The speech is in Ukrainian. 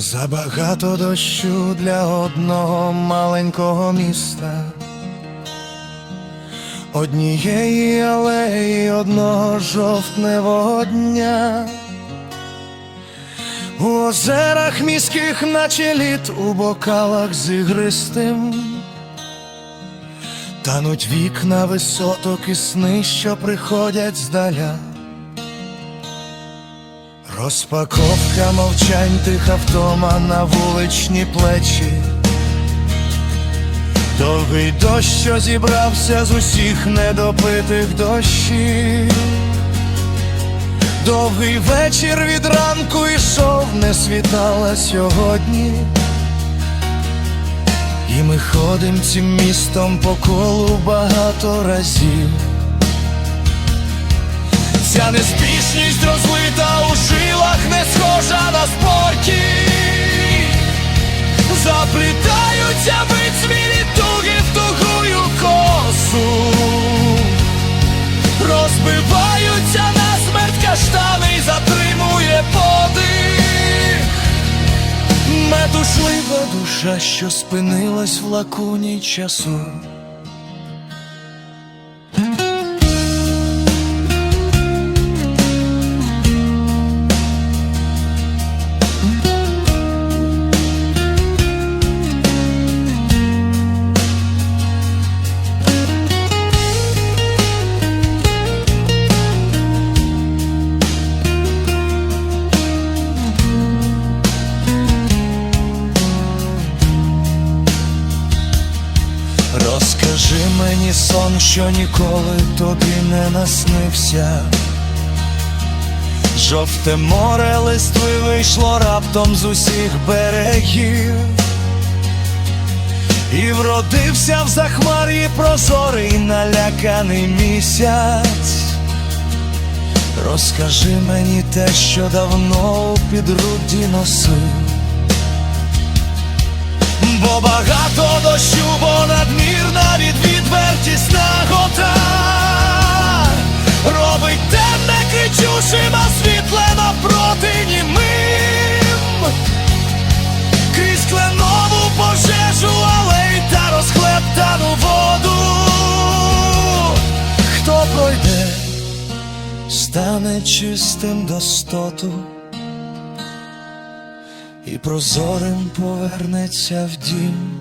Забагато дощу для одного маленького міста, однієї алеї одного жовтневого дня. У озерах міських, наче лід, у бокалах з ігристим. Тануть вікна висоток і сни, що приходять здаля. Розпаковка мовчань тих автома на вуличні плечі. Довгий дощ, що зібрався з усіх недопитих дощів. Довгий вечір від ранку ішов, не світала сьогодні. І ми ходим цим містом по колу багато разів. Ця неспішність Заплітаються вицвілі туги в тугую косу, розбиваються на смерть каштани затримує подих. Метушлива душа, що спинилась в лакуні часу. Мені сон, що ніколи тобі не наснився. Жовте море листви вийшло раптом з усіх берегів. І вродився в захмарі прозорий наляканий місяць. Розкажи мені те, що давно у підруді носив. Бо багато дощу, бо надмірна стане чистим достоту і прозорим повернеться в дім.